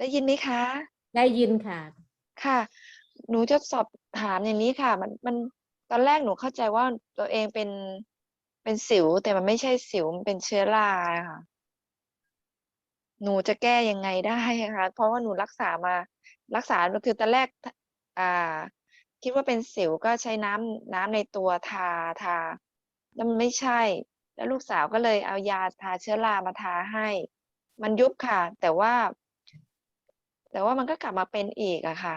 ได้ยินไหมคะ ได้ยินค่ะ ค่ะ หนูจะสอบถามอย่างนี้ค่ะ มันมันตอนแรกหนูเข้าใจว่าตัวเองเป็นเป็นสิว แต่มันไม่ใช่สิวมันเป็นเชื้อราอะค่ะ หนูจะแก้ยังไงได้อะคะเพราะว่าหนูรักษามารักษาคือตอนแรกทอ่า คิดว่าเป็นสิวก็ใช้น้ำน้ำในตัวทาทาแล้วมันไม่ใช่ แล้วลูกสาวก็เลยเอายาทาเชื้อรามาทาให้ มันยุบค่ะ แต่ว่า แต่ว่ามันก็กลับมาเป็นอีกอะค่ะ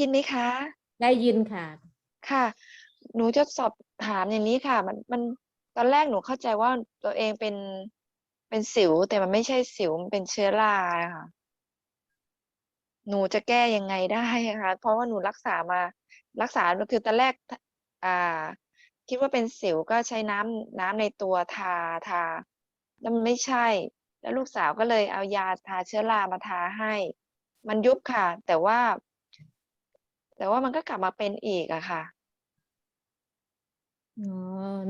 ยินไหมคะ ได้ยินค่ะ ค่ะ หนูจะสอบถามอย่างนี้ค่ะ มันมันตอนแรกหนูเข้าใจว่าตัวเองเป็นเป็นสิว แต่มันไม่ใช่สิวมันเป็นเชื้อราอะค่ะ หนูจะแก้ยังไงได้อะคะเพราะว่าหนูรักษามารักษาคือตอนแรกทอ่า คิดว่าเป็นสิวก็ใช้น้ำน้ำในตัวทาทาแล้วมันไม่ใช่ แล้วลูกสาวก็เลยเอายาทาเชื้อรามาทาให้ มันยุบค่ะ แต่ว่า แต่ว่ามันก็กลับมาเป็นอีกอะค่ะอ๋อ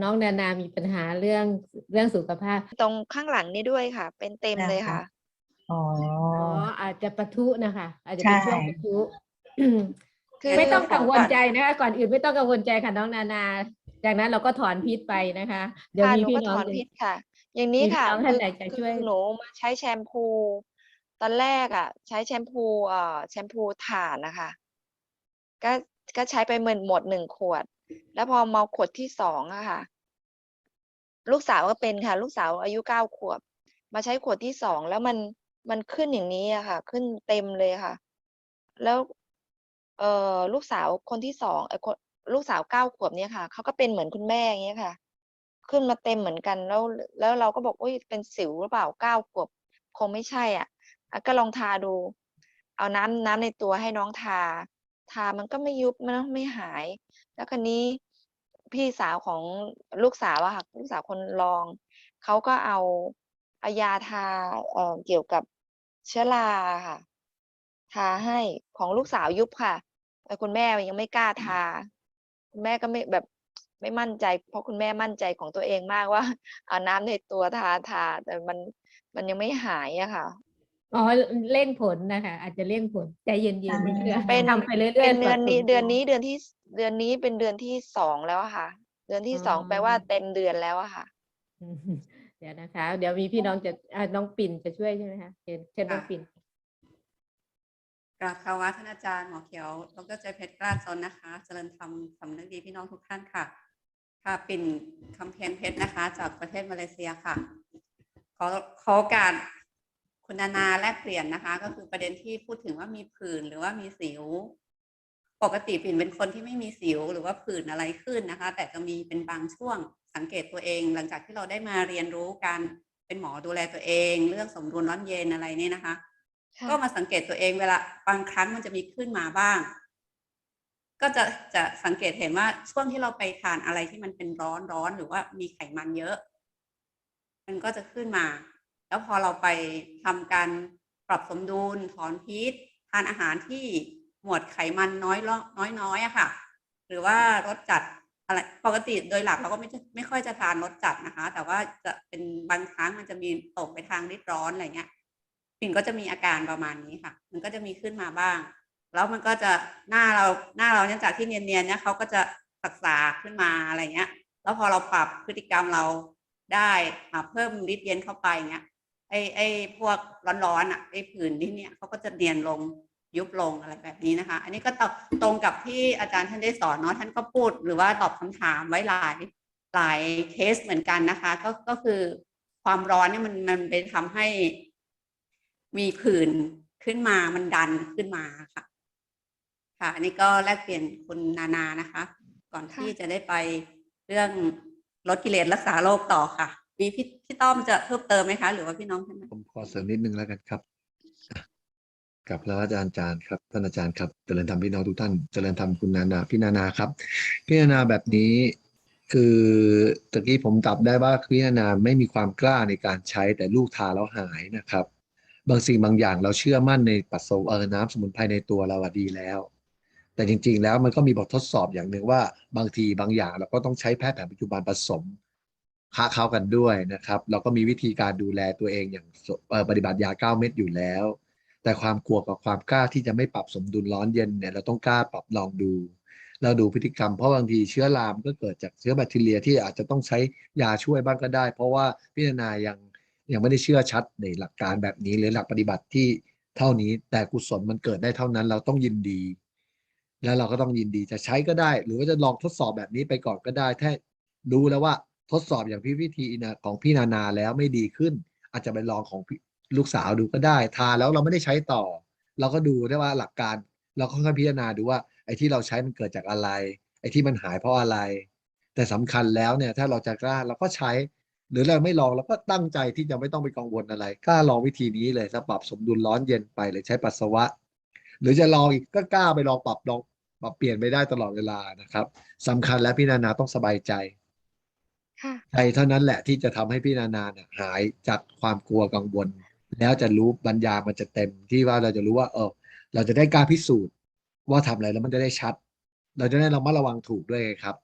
น้องนานามีปัญหาเรื่องเรื่องสุขภาพ ตรงข้างหลังนี่ด้วยค่ะ เป็นเต็มเลยค่ะ อ๋อ อ๋ออาจจะปะทุนะคะ อาจจะเป็นช่วงใช่ปะทุ คือไม่ต้องกังวลใจนะคะก่อนอื่นไม่ต้องกังวลใจค่ะน้องนานา จากนั้นเราก็ถอนพิษไปนะคะเดี๋ยวค่ะมีหนูพี่ก็น้ถองอนจะพิษค่ะ อย่างนี้มีพี่ค่ะน้องคืท่านอใดจะคืช่วยอหนูมาใช้แชมพู ตอนแรกอะ ใช้แชมพูเอ่อแชมพูถ่านนะคะ ก็ก็ใช้ไปเหมือนหมดหนึ่งขวด แล้วพอมาขวดที่สองอะค่ะ ลูกสาวก็เป็นค่ะ ลูกสาวอายุเก้าขวบ มาใช้ขวดที่สองแล้วมันมันขึ้นอย่างนี้อะค่ะ ขึ้นเต็มเลยค่ะ แล้ว เอ่อลูกสาวคนที่สองเออคนลูกสาวเก้าขวบเนี่ยค่ะเขาก็เป็นเหมือนคุณแม่อย่างเงี้ยค่ะ ขึ้นมาเต็มเหมือนกันแล้วแล้วเราก็บอกอุ้ยเป็นสิวหรือเปล่าเก้าขวบ คงไม่ใช่อะอะก็ลองทาดู เอาน้ำน้ำในตัวให้น้องทา ทามันก็ไม่ยุบมันไม่หาย แล้วคราวนี้พี่สาวของลูกสาวอะค่ะลูกสาวคนรองเขาก็เอาอายาทาเอ่อเกี่ยวกับเชื้อราค่ะ ทาให้ของลูกสาวยุบค่ะแต่คุณแม่ยังไม่กล้าทา คุณแม่ก็ไม่แบบไม่มั่นใจ เพราะคุณแม่มั่นใจของตัวเองมากว่าเอาน้ำในตัวทาทาแต่มันมันยังไม่หายอะค่ะ อ๋อเร่งผลนะคะอาจจะเร่งผลใจเย็นอ่าๆเรื่อยๆเป็นทำไปเรื่อยๆเป็นเดือนสะสมนี้เดือนตัวนี้เดือนที่เดือนนี้เป็นเดือนที่สองแล้วอะค่ะ เดือนที่สองอ๋อแปลว่าเต็มเดือนแล้วอะค่ะอืมเดี๋ยวนะคะ เดี๋ยวมีพี่น้องจะอ่าน้องปิ่นจะช่วยใช่ไหมคะเชิญเชิญน้องค่ะปิ่นกราบคารวะท่านอาจารย์หมอเขียว ดรใจเพชรกล้าจนนะคะ เจริญธรรมสำนึกดีพี่น้องทุกท่านค่ะ ค่ะ ปิ่นคำเพียนเพชรนะคะ จากประเทศมาเลเซียค่ะ ขอขอโอกาส คุณนานาแลกเปลี่ยนนะคะ ก็คือประเด็นที่พูดถึงว่ามีผื่นหรือว่ามีสิว ปกติปิ่นเป็นคนที่ไม่มีสิวหรือว่าผื่นอะไรขึ้นนะคะ แต่จะมีเป็นบางช่วงสังเกตตัวเอง หลังจากที่เราได้มาเรียนรู้การเป็นหมอดูแลตัวเอง เรื่องสมดุลร้อนเย็นอะไรเนี่ยนะคะค่ะก็มาสังเกตตัวเองเวลาบางครั้งมันจะมีขึ้นมาบ้าง ก็จะจะสังเกตเห็นว่าช่วงที่เราไปทานอะไรที่มันเป็นร้อนร้อนหรือว่ามีไขมันเยอะ มันก็จะขึ้นมา แล้วพอเราไปทำการปรับสมดุลถอนพิษ ทานอาหารที่หมวดไขมันน้อยน้อยน้อยๆอะค่ะ หรือว่ารสจัดอะไรปกติโดยหลักเราก็ไม่ไม่ค่อยจะทานรสจัดนะคะ แต่ว่าจะเป็นบางครั้งมันจะมีตกไปทางริดร้อนอะไรเงี้ยปิ่นก็จะมีอาการประมาณนี้ค่ะ มันก็จะมีขึ้นมาบ้าง แล้วมันก็จะหน้าเราหน้าเราเนี่ยจากที่เนียนๆเนี่ยเขาก็จะสักสาขึ้นมาอะไรเงี้ย แล้วพอเราปรับพฤติกรรมเราได้เพิ่มฤทธิ์เย็นเข้าไปเงี้ย ไอ้ไอ้พวกร้อนๆอะไอ้ผื่นนี่เนี่ยเขาก็จะเนียนลงยุบลงอะไรแบบนี้นะคะ อันนี้ก็ตรงกับที่อาจารย์ท่านได้สอนเนาะท่านก็พูดหรือว่าตอบคำถามไว้หลายหลายเคสเหมือนกันนะคะ ก็ก็คือความร้อนเนี่ยมันมันไปทำให้มีผื่นขึ้นมามันดันขึ้นมาค่ะ ค่ะ อันนี้ก็แลกเปลี่ยนคุณนานานะคะ ก่อนที่จะได้ไปเรื่องลดกิเลสรักษาโรคต่อค่ะ มีพี่พี่ต้อมจะเพิ่มเติมไหมคะ หรือว่าพี่น้องท่ไหนผมขอเสริมนิดนึงแล้วกันครับกับแล้วอาจารย์อาจารย์ครับท่านอาจารย์ครับเจริญธรรมพี่น้องทุกท่านเจริญธรรมคุณนานาพี่นานาครับพี่นานาแบบนี้คือตะกี้ผมจับได้ว่าพี่นานาไม่มีความกล้าในการใช้แต่ลูกทาแล้วหายนะครับ บางสิ่งบางอย่างเราเชื่อมั่นในปัสสาวะเออน้ำสมุนไพรในตัวเราดีแล้ว แต่จริง ๆ แล้วมันก็มีบททดสอบอย่างหนึ่งว่าบางทีบางอย่างเราก็ต้องใช้แพทย์แผนปัจจุบันผสม ค้าเข้ากันด้วยนะครับ เราก็มีวิธีการดูแลตัวเองอย่างปฏิบัติยาเก้าเม็ดอยู่แล้ว แต่ความกลัวกับความกล้าที่จะไม่ปรับสมดุลร้อนเย็นเนี่ยเราต้องกล้าปรับลองดู เราดูพฤติกรรมเพราะบางทีเชื้อรามก็เกิดจากเชื้อแบคทีเรียที่อาจจะต้องใช้ยาช่วยบ้างก็ได้ เพราะว่าพิจารณายังยังไม่ได้เชื่อชัดในหลักการแบบนี้หรือหลักปฏิบัติที่เท่านี้แต่กุศลมันเกิดได้เท่านั้นเราต้องยินดี แล้วเราก็ต้องยินดีจะใช้ก็ได้ หรือว่าจะลองทดสอบแบบนี้ไปก่อนก็ได้ถ้ารู้แล้วว่า ทดสอบอย่างพี่วิธีนะของพี่นานาแล้วไม่ดีขึ้น อาจจะไปลองของลูกสาวดูก็ได้ ทานแล้วเราไม่ได้ใช้ต่อ เราก็ดูได้ว่าหลักการ เราก็ค่อยพิจารณาดูว่าไอ้ที่เราใช้มันเกิดจากอะไร ไอ้ที่มันหายเพราะอะไร แต่สำคัญแล้วเนี่ยถ้าเราจะกล้าเราก็ใช้ หรือเราไม่ลองเราก็ตั้งใจที่จะไม่ต้องไปกังวลอะไรกล้าลองวิธีนี้เลยถ้าปรับสมดุลร้อนเย็นไปหรือใช้ปัสสาวะ หรือจะลองอีกก็กล้าไปลองปรับลองปรับเปลี่ยนไปได้ตลอดเวลานะครับสำคัญและพี่นานาต้องสบายใจ ใจเท่านั้นแหละที่จะทำให้พี่นานาเนี่ยหายจากความกลัวกังวล แล้วจะรู้ปัญญามันจะเต็มที่ว่าเราจะรู้ว่า เออ เราจะได้กล้ารพิสูจน์ ว่าทำอะไรแล้วมันจะได้ชัด เราจะได้ระมัดระวังถูกด้วยไงครับ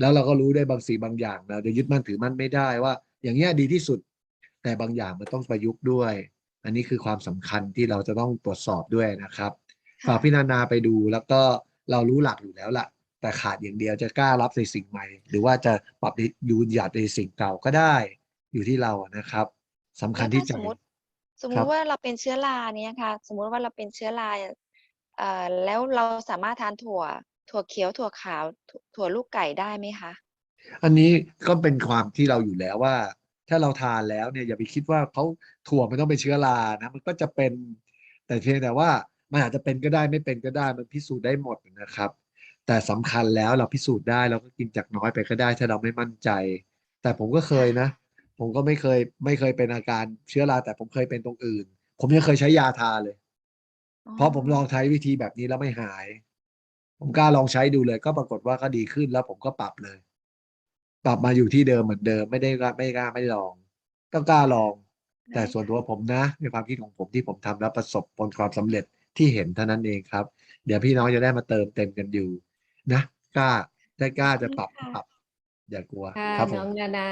แล้วเราก็รู้ได้บางสิ่งบางอย่างเราจะยึดมั่นถือมั่นไม่ได้ว่า อย่างเงี้ยดีที่สุด แต่บางอย่างมันต้องประยุกต์ด้วย อันนี้คือความสำคัญที่เราจะต้องตรวจสอบด้วยนะครับฝากพี่นานาไปดูแล้วก็เรารู้หลักอยู่แล้วล่ะ แต่ขาดอย่างเดียวจะกล้ารับในสิ่งใหม่ หรือว่าจะปรับยูนหยัดในสิ่งเก่าก็ได้ อยู่ที่เรานะครับสำคัญที่แล้วใจถ้าสมมติสมมครัติบว่าเราเป็นเชื้อราเนี่ยค่ะ สมมุติว่าเราเป็นเชื้อราเอ่อแล้วเราสามารถทานถั่ว ถั่วเขียวถั่วขาวถั่วถั่วลูกไก่ได้ไหมคะอันนี้ก็เป็นความที่เราอยู่แล้วว่า ถ้าเราทานแล้วเนี่ยอย่าไปคิดว่าเขาถั่วมันต้องเป็นเชื้อรานะมันก็จะเป็น แต่เพียงแต่ว่ามันอาจจะเป็นก็ได้ไม่เป็นก็ได้มันพิสูจน์ได้หมดนะครับ แต่สำคัญแล้วเราพิสูจน์ได้เราก็กินจากน้อยไปก็ได้ถ้าเราไม่มั่นใจ แต่ผมก็เคยนะ ผมก็ไม่เคยไม่เคยเป็นอาการเชื้อราแต่ผมเคยเป็นตรงอื่น ผมยังเคยใช้ยาทาเลย เพราะผมลองใช้วิธีแบบนี้แล้วไม่หาย ผมกล้าลองใช้ดูเลย ก็ปรากฏว่าก็ดีขึ้นแล้วผมก็ปรับเลย ปรับมาอยู่ที่เดิมเหมือนเดิมไม่ได้ไม่กล้าไม่ลองก็กล้าลอง แต่ส่วนตัวผมนะในความคิดของผมที่ผมทำแล้วประสบผลความสำเร็จที่เห็นเท่านั้นเองครับ เดี๋ยวพี่น้องจะได้มาเติมเต็มกันอยู่ นะกล้าได้กล้าจะปรับค่ะปรับอย่ากลัวค่ะครับผน้มองนานา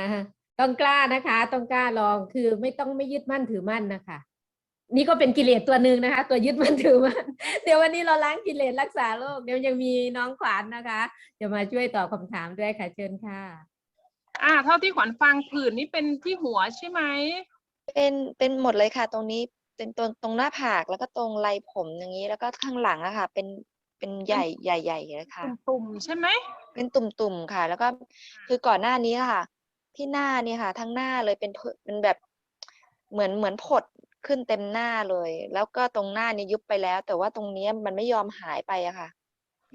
ต้องกล้านะคะ ต้องกล้าลองคือไม่ต้องไม่ยึดมั่นถือมั่นนะคะ นี่ก็เป็นกิเลสตัวหนึ่งนะคะ ตัวยึดมั่นถือมั่น เดี๋ยววันนี้เราล้างกิเลสรักษาโรคเดี๋ยวยังมีน้องขวัญนะคะจะมาช่วยตอบคำถามด้วยค่ะเชิญค่ะ อ่า เท่าที่ขวัญฟังผื่นนี่เป็นที่หัวใช่ไหมเป็นเป็นหมดเลยค่ะ ตรงนี้เป็นตรงตรงหน้าผากแล้วก็ตรงไหล่ผมอย่างนี้ แล้วก็ข้างหลังอะค่ะ เป็น เป็นใหญ่ใหญ่ๆเลยค่ะ ตุ่มๆใช่ไหมเป็นตุ่มๆค่ะ แล้วก็คือก่อนหน้านี้ค่ะ ที่หน้านี่ค่ะ ทั้งหน้าเลยเป็นผเป็นแบบเหมือนเหมือนผดขึ้นเต็มหน้าเลย แล้วก็ตรงหน้านี่ยุบไปแล้ว แต่ว่าตรงเนี้ยมันไม่ยอมหายไปอะค่ะ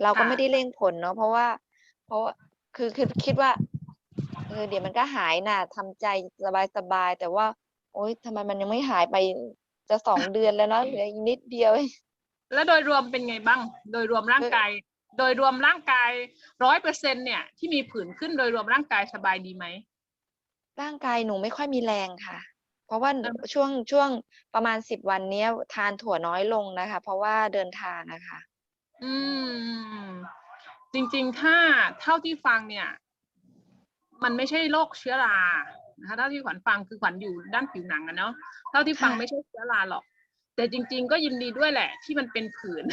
เราก็ไม่ได้เร่งผลเนาะเพราะว่า เพราะว่าคือคือคิดว่าเออเดี๋ยวมันก็หายน่ะทำใจสบายๆแต่ว่า โอ๊ยทำไมมันยังไม่หายไปจะสองเดือนแล้วเนาะเหลืออีกนิดเดียวเอง แล้วโดยรวมเป็นไงบ้าง โดยรวมร่างคือกาย โดยรวมร่างกายร้อยเปอร์เซ็นเนี่ยที่มีผื่นขึ้นโดยรวมร่างกายสบายดีไหมร่างกายหนูไม่ค่อยมีแรงค่ะ เพราะว่าเออช่วงช่วงประมาณสิบวันเนี้ยทานถั่วน้อยลงนะคะ เพราะว่าเดินทางนะคะ อืม จริงๆถ้าเท่าที่ฟังเนี่ย มันไม่ใช่โรคเชื้อรานะคะเท่าที่ขวัญฟังคือขวัญอยู่ด้านผิวหนังอะเนาะเท่าที่ฟังค่ะไม่ใช่เชื้อราหรอก แต่จริง ๆ ก็ยินดีด้วยแหละ ที่มันเป็นผื่น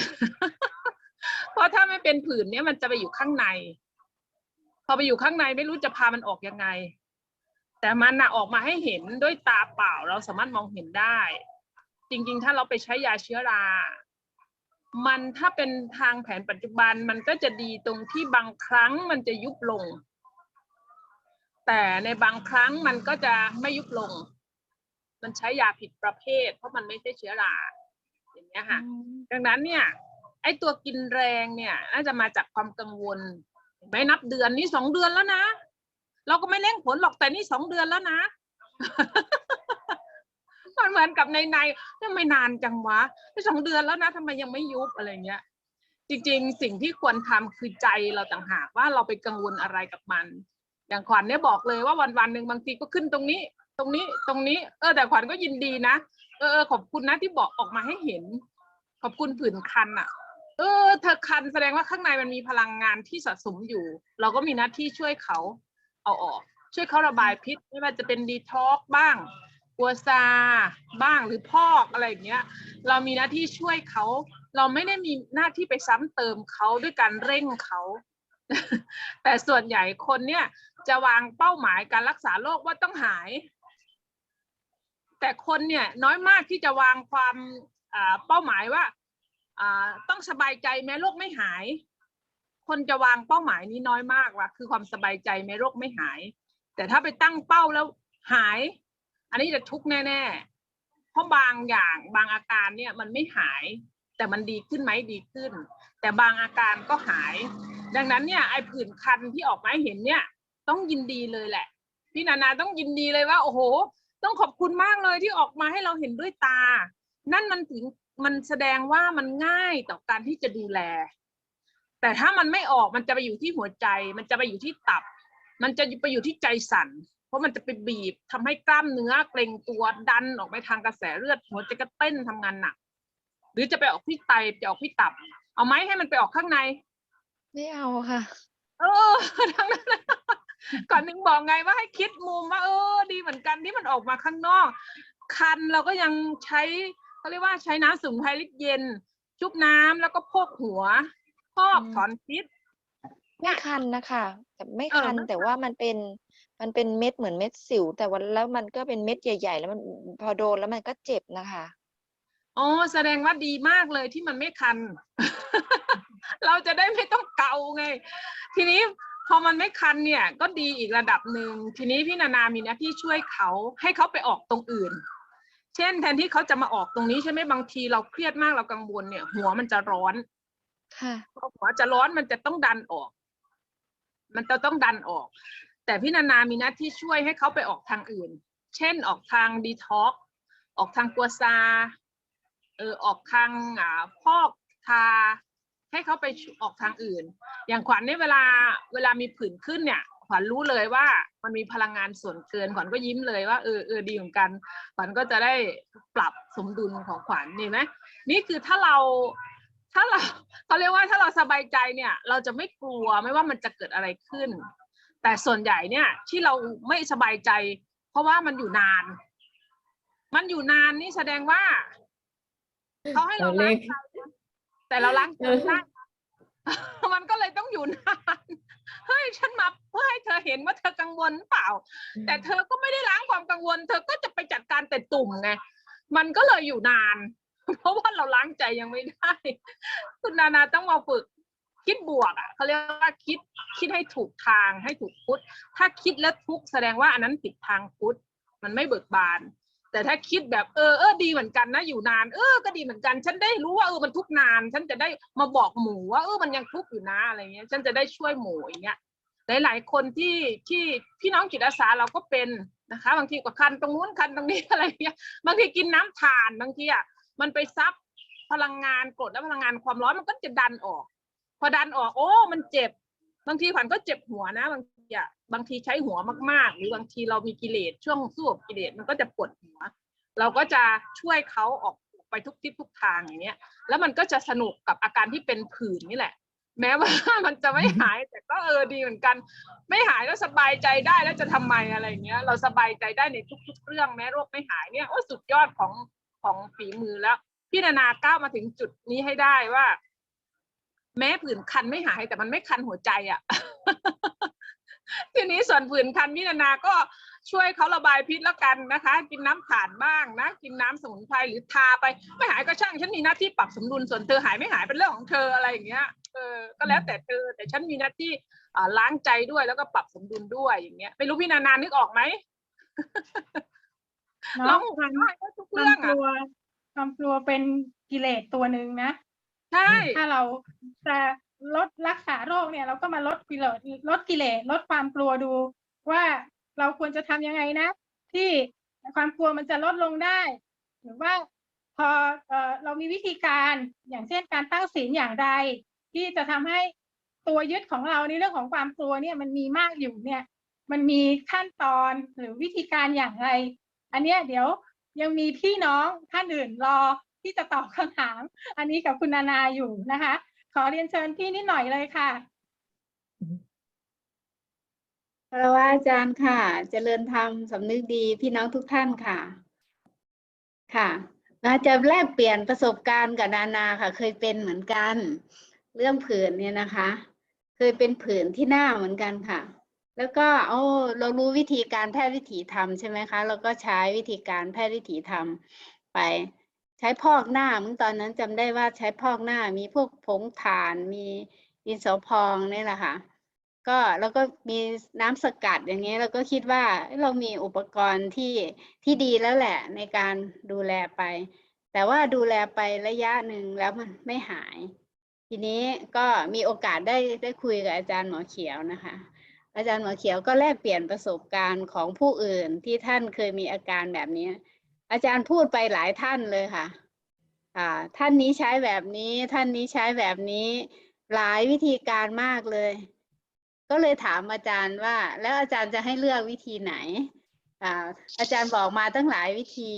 เพราะถ้าไม่เป็นผื่นเนี่ยมันจะไปอยู่ข้างใน พอไปอยู่ข้างในไม่รู้จะพามันออกยังไง แต่มันน่ะออกมาให้เห็นด้วยตาเปล่าเราสามารถมองเห็นได้ จริง ๆ ถ้าเราไปใช้ยาเชื้อรา มันถ้าเป็นทางแผนปัจจุบันมันก็จะดีตรงที่บางครั้งมันจะยุบลง แต่ในบางครั้งมันก็จะไม่ยุบลง มันใช้ยาผิดประเภท เพราะมันไม่ใช่เชื้อราอย่างเงี้ยค่ะ ดังนั้นเนี่ยไอ้ตัวกินแรงเนี่ยน่าจะมาจากความกังวลเห็นไหมนับเดือนนี่สองเดือนแล้วนะ เราก็ไม่เร่งผลหรอกแต่นี่สองเดือนแล้วนะเพมันเหมือนกับในในทำไมนานจังวะสองเดือนแล้วนะทำไมยังไม่ยุบอะไรเงี้ย จริง ๆ สิ่งที่ควรทำคือใจเราต่างหากว่าเราไปกังวลอะไรกับมัน อย่างขวัญเนี่ยบอกเลยว่าวันวันๆหนึ่งบางทีก็ขึ้นตรงนี้ต รงนี้ตรงนี้ เออแต่ขวัญก็ยินดีนะเออเออขอบคุณนะที่บอกออกมาให้เห็น ขอบคุณผื่นคันอะ เออ เธอคันแสดงว่าข้างในมันมีพลังงานที่สะสมอยู่ เราก็มีหน้าที่ช่วยเขาเอาออก ช่วยเขาระบายพิษไม่ว่าจะเป็นดีท็อกบ้างกัวซาบ้างหรือพอกอะไรอย่างเงี้ย เรามีหน้าที่ช่วยเขาเราไม่ได้มีหน้าที่ไปซ้ำเติมเขาด้วยการเร่งเขา แต่ส่วนใหญ่คนเนี่ยจะวางเป้าหมายการรักษาโรคว่าต้องหาย แต่คนเนี่ยน้อยมากที่จะวางความเป้าหมายว่าต้องสบายใจแม้โรคไม่หาย คนจะวางเป้าหมายนี้น้อยมากว่ะคือความสบายใจแม้โรคไม่หาย แต่ถ้าไปตั้งเป้าแล้วหาย อันนี้จะทุกข์แน่ๆเพราะบางอย่างบางอาการเนี่ยมันไม่หาย แต่มันดีขึ้นไหมดีขึ้น แต่บางอาการก็หาย ดังนั้นเนี่ยไอ้ผื่นคันที่ออกมาเห็นเนี่ย ต้องยินดีเลยแหละ พี่นานาต้องยินดีเลยว่า โอ้โห ต้องขอบคุณมากเลยที่ออกมาให้เราเห็นด้วยตา นั่นมันถึงมันแสดงว่ามันง่ายต่อการที่จะดูแล แต่ถ้ามันไม่ออกมันจะไปอยู่ที่หัวใจ มันจะไปอยู่ที่ตับ มันจะไปอยู่ที่ใจสั่น เพราะมันจะไปบีบทำให้กล้ามเนื้อเกร็งตัวดันออกไปทางกระแสเลือดหัวใจก็เต้นทำงานหนัก หรือจะไปออกที่ไตจะออกที่ตับ เอาไหมให้มันไปออกข้างใน ไม่เอาค่ะ เออทั้งนั้นนะ ก่อนหนึ่งบอกไงว่าให้คิดมุมว่าเออ ดีเหมือนกันที่มันออกมาข้างนอก คันเราก็ยังใช้เขาเรียกว่าใช้น้ำสมุนไพรลิตรเย็น ชุบน้ำแล้วก็โพกหัว พอกอืมถอนพิษไม่คันนะคะแต่ไม่เออคันไม่แต่ว่ามันเป็นมันเป็นเม็ดเหมือนเม็ดสิว แต่วันแล้วมันก็เป็นเม็ดใหญ่ ๆ แล้วมันพอโดนแล้วมันก็เจ็บนะคะอ๋อแสดงว่าดีมากเลยที่มันไม่คัน เราจะได้ไม่ต้องเกาไง ทีนี้ พอมันไม่คันเนี่ยก็ดีอีกระดับหนึ่งทีนี้พี่นานามีหน้าที่ช่วยเขาให้เขาไปออกตรงอื่น เช่น แทนที่เขาจะมาออกตรงนี้ใช่ไหมบางทีเราเครียดมากเรากังวลเนี่ย หัวมันจะร้อนค่ะพอหัวจะร้อนมันจะต้องดันออก มันจะต้องดันออก แต่พี่นานามีหน้าที่ช่วยให้เขาไปออกทางอื่น เช่นออกทางดีท็อกออกทางกัวซาเออออกทางอ่าพอกทา ให้เขาไปออกทางอื่น อย่างขวัญเนี่ยเวลาเวลามีผื่นขึ้นเนี่ยขวัญรู้เลยว่ามันมีพลังงานส่วนเกินขวัญก็ยิ้มเลยว่าเออเออดีเหมือนกัน ขวัญก็จะได้ปรับสมดุลของขวัญนี่ไหมนี่คือถ้าเราถ้าเราเขาเรียกว่าถ้าเราสบายใจเนี่ย เราจะไม่กลัวไม่ว่ามันจะเกิดอะไรขึ้น แต่ส่วนใหญ่เนี่ยที่เราไม่สบายใจ เพราะว่ามันอยู่นาน มันอยู่นานนี่แสดงว่าเขาให้เราเราเล็ล้างกใจนะ แต่เราล้างใจไม่ได้มันก็เลยต้องอยู่นานเฮ้ยฉันมาเพื่อให้เธอเห็นว่าเธอกังวลเปล่า แต่เธอก็ไม่ได้ล้างความกังวล เธอก็จะไปจัดการแต่ตุ่มไงมันก็เลยอยู่นาน เพราะว่าเราล้างใจยังไม่ได้ คุณนานาต้องมาฝึกคิดบวกอะเขาเรียกว่าคิดคิดให้ถูกทางให้ถูกพุทธถ้าคิดแล้วทุกแสดงว่าอันนั้นผิดทางพุทธมันไม่เบิกบาน แต่ถ้าคิดแบบเออเออดีเหมือนกันนะอยู่นาน เออก็ดีเหมือนกัน ฉันได้รู้ว่าเออมันทุกนาน ฉันจะได้มาบอกหมูว่าเออมันยังทุกอยู่นะอะไรเงี้ย ฉันจะได้ช่วยหมูอย่างเงี้ยหลายๆคนที่ที่พี่น้องจิตอาสาเราก็เป็นนะคะ บางทีก็คันตรงนู้นคันตรงนี้อะไรเงี้ยบางทีกินน้ำถ่านบางทีอะมันไปซับพลังงานกรดและพลังงานความร้อนมันก็จะดันออก พอดันออกโอ้ มันเจ็บบางทีขวัญก็เจ็บหัวนะ บาง ทีอะบางทีใช้หัวมาก ๆ หรือบางทีเรามีกิเลสช่วงสู้กับกิเลสมันก็จะปวดหัว เราก็จะช่วยเขาออกไปทุกทิศทุกทางอย่างเงี้ย แล้วมันก็จะสนุกกับอาการที่เป็นผื่นนี่แหละ แม้ว่ามันจะไม่หายแต่ก็เออดีเหมือนกัน ไม่หายก็สบายใจได้แล้วจะทำไมอะไรเงี้ย เราสบายใจได้ในทุก ๆ เรื่องแม้โรคไม่หายเนี่ยโอ้สุดยอดของของฝีมือแล้วพี่นานาก้าวมาถึงจุดนี้ให้ได้ว่า แม้ผื่นคันไม่หายแต่มันไม่คันหัวใจอะ่ะ ทีนี้ส่วนผื่นคันพี่นานาก็ช่วยเขาระบายพิษแล้วกันนะคะ กินน้ำถ่านบ้างนะ กินน้ำสมุนไพรหรือทาไป ไม่หายก็ช่างฉันมีหน้าที่ปรับสมดุลส่วนเธอหายไม่หายเป็นเรื่องของเธออะไรอย่างเงี้ยเออก็แล้วแต่เธอ แต่ฉันมีหน้าที่อ่าล้างใจด้วยแล้วก็ปรับสมดุลด้วยอย่างเงี้ยไม่รู้พี่นานานึกออกไหมเนาะเราความได้ก็ทุกควาเรื่อมงกอะลัวความกลัวเป็นกิเลสตัวหนึ่งนะใช่ถ้าเราจะ ลดรักษาโรคเนี่ยเราก็มาลดกิเลสลดกิเลสลดความกลัวดูว่าเราควรจะทำยังไงนะ ที่ความกลัวมันจะลดลงได้ หรือว่าพอเอ่อเรามีวิธีการอย่างเช่นการตั้งศีลอย่างใด ที่จะทำให้ตัวยึดของเราในเรื่องของความกลัวเนี่ยมันมีมากอยู่เนี่ย มันมีขั้นตอนหรือวิธีการอย่างไร อันเนี้ยเดี๋ยวยังมีพี่น้องท่านอื่นรอที่จะตอบคำถาม อันนี้กับคุณนานาอยู่นะคะ ขอเรียนเชิญพี่นิดหน่อยเลยค่ะคารวะอาจารย์ค่ะ เจริญธรรมสำนึกดีพี่น้องทุกท่านค่ะ ค่ะอาจะแลกเปลี่ยนประสบการณ์กับนานาค่ะ เคยเป็นเหมือนกัน เรื่องผื่นเนี่ยนะคะ เคยเป็นผื่นที่หน้าเหมือนกันค่ะ แล้วก็โอ้เรารู้วิธีการแพทย์วิถีธรรมใช่ไหมคะ เราก็ใช้วิธีการแพทย์วิถีธรรมไป ใช้พอกหน้ามื่อตอนนั้นจำได้ว่าใช้พอกหน้ามีพวกผงถ่านมีดินสอพองนี่แหละค่ะ ก็แล้วก็มีน้ำสกัดอย่างเงี้ยเราก็คิดว่าเรามีอุปกรณ์ที่ที่ดีแล้วแหละในการดูแลไป แต่ว่าดูแลไประยะหนึ่งแล้วมันไม่หาย ทีนี้ก็มีโอกาสได้ได้คุยกับอาจารย์หมอเขียวนะคะอาจารย์หมอเขียวก็แลกเปลี่ยนประสบการณ์ของผู้อื่นที่ท่านเคยมีอาการแบบนี้ อาจารย์พูดไปหลายท่านเลยค่ะ อ่า ท่านนี้ใช้แบบนี้ ท่านนี้ใช้แบบนี้ หลายวิธีการมากเลย ก็เลยถามอาจารย์ว่า แล้วอาจารย์จะให้เลือกวิธีไหน อ่า อาจารย์บอกมาตั้งหลายวิธี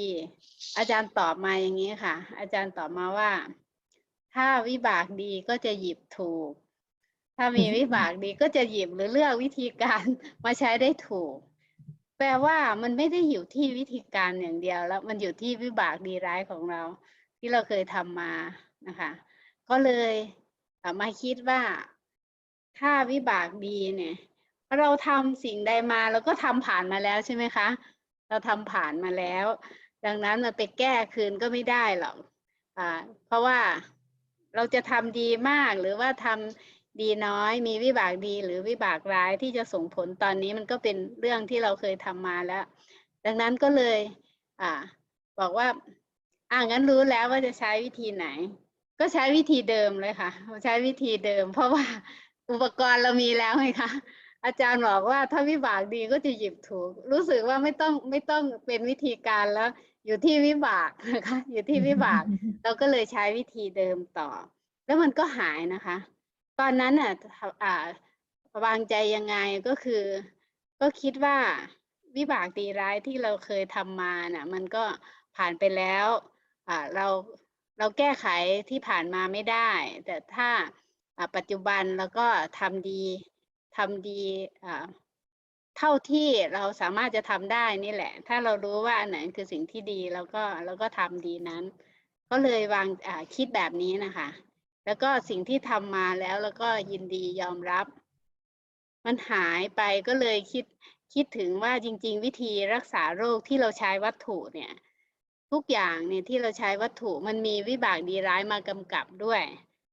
อาจารย์ตอบมาอย่างนี้ค่ะ อาจารย์ตอบมาว่า ถ้าวิบากดีก็จะหยิบถูก ถ้ามีวิบากดีก็จะหยิบหรือเลือกวิธีการมาใช้ได้ถูก แปลว่ามันไม่ได้อยู่ที่วิธีการอย่างเดียวแล้ว มันอยู่ที่วิบากดีร้ายของเรา ที่เราเคยทำมานะคะ ก็เลยมาคิดว่าถ้าวิบากดีเนี่ย เราทำสิ่งใดมาเราก็ทำผ่านมาแล้วใช่ไหมคะ เราทำผ่านมาแล้ว ดังนั้นมันไปแก้คืนก็ไม่ได้หรอกอ่าเพราะว่าเราจะทำดีมากหรือว่าทำ ดีน้อยมีวิบากดีหรือวิบากร้ายที่จะส่งผลตอนนี้มันก็เป็นเรื่องที่เราเคยทำมาแล้ว ดังนั้นก็เลยอ่าบอกว่าอ่างั้นรู้แล้วว่าจะใช้วิธีไหน ก็ใช้วิธีเดิมเลยค่ะใช้วิธีเดิม เพราะว่าอุปกรณ์เรามีแล้วไงคะอาจารย์บอกว่าถ้าวิบากดีก็จะหยิบถูก รู้สึกว่าไม่ต้องไม่ต้องเป็นวิธีการแล้ว อยู่ที่วิบากนะคะอยู่ที่วิบาก เราก็เลยใช้วิธีเดิมต่อ แล้วมันก็หายนะคะ ตอนนั้นอะอ่าวางใจยังไงก็คือ ก็คิดว่าวิบากดีร้ายที่เราเคยทำมาน่ะ มันก็ผ่านไปแล้วอ่าเราเราแก้ไขที่ผ่านมาไม่ได้ แต่ถ้าอ่าปัจจุบันเราก็ทำดีทำดีอ่าเท่าที่เราสามารถจะทำได้นี่แหละ ถ้าเรารู้ว่าอันไหนคือสิ่งที่ดีเราก็เราก็ทำดีนั้น ก็เลยวางอ่าคิดแบบนี้นะคะ แล้วก็สิ่งที่ทำมาแล้วแล้วก็ยินดียอมรับ มันหายไปก็เลยคิดคิดถึงว่าจริง ๆ วิธีรักษาโรคที่เราใช้วัตถุเนี่ย ทุกอย่างเนี่ยที่เราใช้วัตถุมันมีวิบากดีร้ายมากำกับด้วย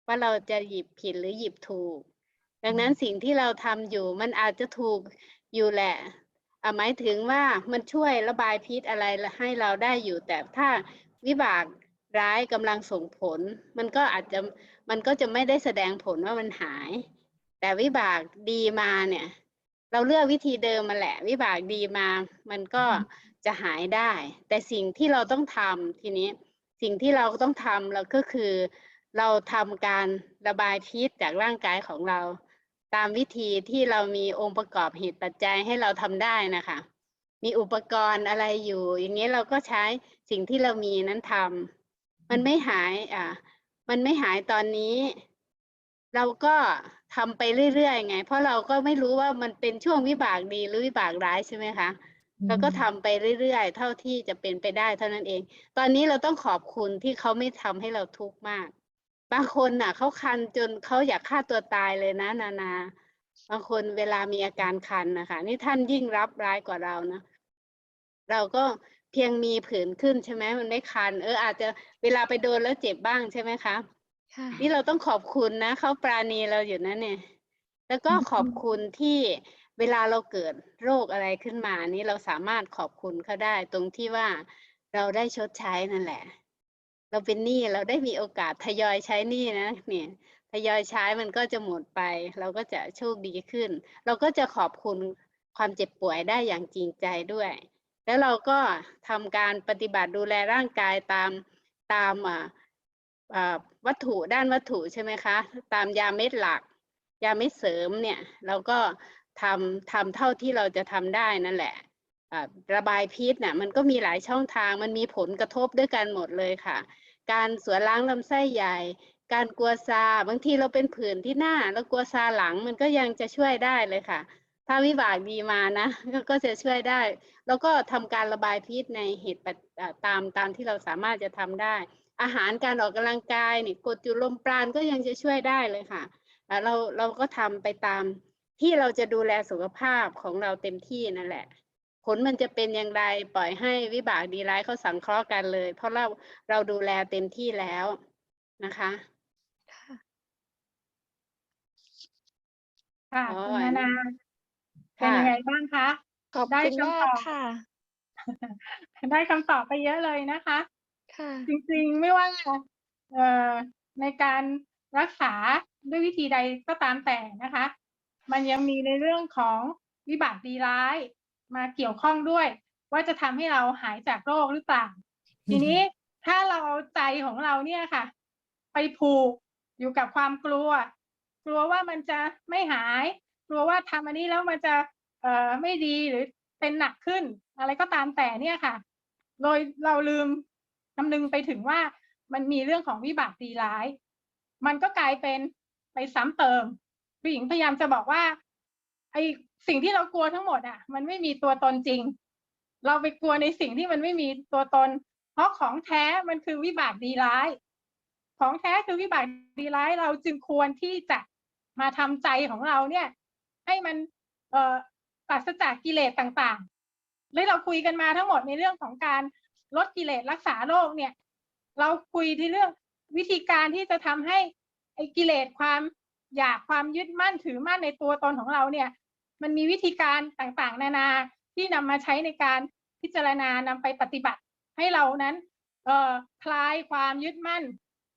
ว่าเราจะหยิบผิดหรือหยิบถูก ดังนั้นสิ่งที่เราทำอยู่มันอาจจะถูกอยู่แหละอะหมายถึงว่ามันช่วยระบายพิษอะไรให้เราได้อยู่แต่ถ้าวิบาก ร้ายกำลังส่งผล มันก็อาจจะมันก็จะไม่ได้แสดงผลว่ามันหาย แต่วิบากดีมาเนี่ย เราเลือกวิธีเดิมมาแหละ วิบากดีมา มันก็จะหายได้ แต่สิ่งที่เราต้องทำทีนี้สิ่งที่เราต้องทำเราก็คือ เราทำการระบายพิษจากร่างกายของเรา ตามวิธีที่เรามีองค์ประกอบเหตุปัจจัยให้เราทำได้นะคะมีอุปกรณ์อะไรอยู่ อย่างนี้เราก็ใช้สิ่งที่เรามีนั้นทำ มันไม่หายอะมันไม่หายตอนนี้ เราก็ทำไปเรื่อยๆไง เพราะเราก็ไม่รู้ว่ามันเป็นช่วงวิบากดีหรือวิบากร้ายใช่ไหมคะเราก็ทำไปเรื่อยๆ เท่าที่จะเป็นไปได้เท่านั้นเอง ตอนนี้เราต้องขอบคุณที่เขาไม่ทำให้เราทุกข์มาก บางคนน่ะเขาคันจนเขาอยากฆ่าตัวตายเลยนะ นานา บางคนเวลามีอาการคันนะคะนี่ท่านยิ่งรับร้ายกว่าเรานะ เราก็ เพียงมีผื่นขึ้นใช่ไหมมันไม่คัน เอออาจจะเวลาไปโดนแล้วเจ็บบ้างใช่ไหมคะค่ะนี่เราต้องขอบคุณนะเขาปราณีเราอยู่นะเนี่ย แล้วก็ขอบคุณที่เวลาเราเกิดโรคอะไรขึ้นมา นี่เราสามารถขอบคุณเขาได้ ตรงที่ว่าเราได้ชดใช้นั่นแหละ เราเป็นหนี้เราได้มีโอกาสทยอยใช้หนี้นะเนี่ยทยอยใช้มันก็จะหมดไป เราก็จะโชคดีขึ้น เราก็จะขอบคุณความเจ็บป่วยได้อย่างจริงใจด้วย แล้วเราก็ทำการปฏิบัติดูแลร่างกายตามตามวัตถุด้านวัตถุใช่ไหมคะ ตามยาเม็ดหลัก ยาเม็ดเสริมเนี่ยเราก็ทำทำเท่าที่เราจะทำได้นั่นแหละระบายพิษน่ะมันก็มีหลายช่องทางมันมีผลกระทบด้วยกันหมดเลยค่ะ การสวนล้างลำไส้ใหญ่ การกลัวซาบางทีเราเป็นผื่นที่หน้า แล้วกลัวซาหลังมันก็ยังจะช่วยได้เลยค่ะ ถ้าวิบากดีมานะก็ก็จะช่วยได้ แล้วก็ทำการระบายพิษในเหตุปัจอ่าตามตามที่เราสามารถจะทำได้ อาหารการออกกำลังกายนี่กดจุลมปราณก็ยังจะช่วยได้เลยค่ะอ่าเราเราก็ทำไปตามที่เราจะดูแลสุขภาพของเราเต็มที่นั่นแหละ ผลมันจะเป็นอย่างไรปล่อยให้วิบากดีร้ายเขาสังเคราะห์กันเลย เพราะเราเราดูแลเต็มที่แล้วนะคะค่ะอ๋อคุณอันานนี้นา เป็นยังไงบ้างคะ ขอบได้คุณคำมาตกอบค่ะ ได้คำตอบไปเยอะเลยนะคะ ค่ะ จริงๆ ไม่ว่าเอ่อในการรักษาด้วยวิธีใดก็ตามแต่นะคะ มันยังมีในเรื่องของวิบากดีร้ายมาเกี่ยวข้องด้วย ว่าจะทำให้เราหายจากโรคหรือเปล่า ทีนี้ถ้าเราเอาใจของเราเนี่ยค่ะ ไปผูกอยู่กับความกลัว กลัวว่ามันจะไม่หาย กลัวว่าทำอันนี้แล้วมันจะเอ่อไม่ดีหรือเป็นหนักขึ้น อะไรก็ตามแต่เนี่ยค่ะ โดยเราลืมคำนึงไปถึงว่ามันมีเรื่องของวิบากดีร้าย มันก็กลายเป็นไปซ้ำเติมผู้หญิงพยายามจะบอกว่าไอสิ่งที่เรากลัวทั้งหมดอะ มันไม่มีตัวตนจริง เราไปกลัวในสิ่งที่มันไม่มีตัวตน เพราะของแท้มันคือวิบากดีร้าย ของแท้คือวิบากดีร้ายเราจึงควรที่จะมาทำใจของเราเนี่ย ให้มันเปราศจากกิเลสต่างๆและเราคุยกันมาทั้งหมดในเรื่องของการลดกิเลสรักษาโรคเนี่ย เราคุยที่เรื่องวิธีการที่จะทำให้ไอ้กิเลสความอยากความยึดมั่นถือมั่นในตัวตนของเราเนี่ย มันมีวิธีการต่างๆ นานาที่นำมาใช้ในการพิจารณานำไปปฏิบัติ ให้เรานั้นเอ่อคลายความยึดมั่น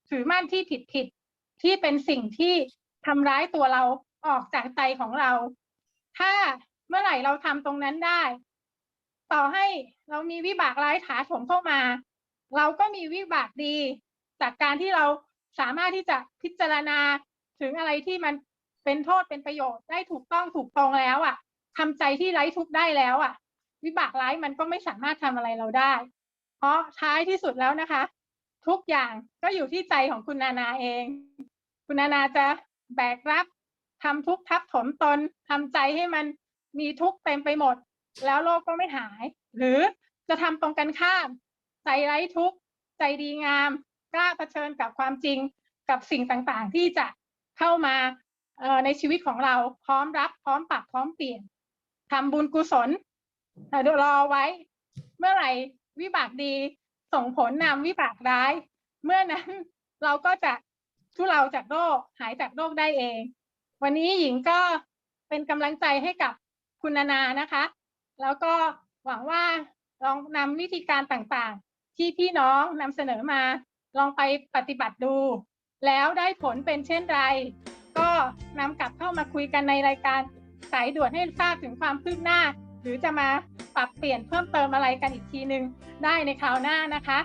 ถือมั่นที่ผิดผิดๆที่เป็นสิ่งที่ทำร้ายตัวเรา ออกจากใจของเรา ถ้าเมื่อไหร่เราทำตรงนั้นได้ ต่อให้เรามีวิบากร้ายถาโถมเข้ามา เราก็มีวิบากดี จากการที่เราสามารถที่จะพิจารณาถึงอะไรที่มันเป็นโทษเป็นประโยชน์ได้ถูกต้องถูกตรงแล้วอะทำใจที่ไร้ทุกข์ได้แล้วอะ วิบากร้ายมันก็ไม่สามารถทำอะไรเราได้ เพราะท้ายที่สุดแล้วนะคะ ทุกอย่างก็อยู่ที่ใจของคุณนานาเอง คุณนานาจะแบกรับ ทำทุกทับถมตนทำใจให้มันมีทุกเต็มไปหมด แล้วโลกก็ไม่หาย หรือจะทำตรงกันข้าม ใจไร้ทุกข์ใจดีงาม กล้าเผชิญกับความจริงกับสิ่งต่างๆ ที่จะเข้ามาในชีวิตของเราพร้อมรับ พร้อมปรับพร้อมเปลี่ยนทำบุญกุศลเอ่อเดี๋ยวรอไว้ เมื่อไหร่วิบากดีส่งผลนำวิบากร้าย เมื่อนั้นเราก็จะทุเราจากโรคหายจากโรคได้เอง วันนี้หญิงก็เป็นกำลังใจให้กับคุณนานานะคะ แล้วก็หวังว่าลองนำวิธีการต่างๆ ที่พี่น้องนำเสนอมา ลองไปปฏิบัติดู แล้วได้ผลเป็นเช่นไร ก็นำกลับเข้ามาคุยกันในรายการสายด่วนให้ทราบถึงความคืบหน้า หรือจะมาปรับเปลี่ยนเพิ่มเติมอะไรกันอีกทีหนึ่งได้ในคราวหน้านะคะ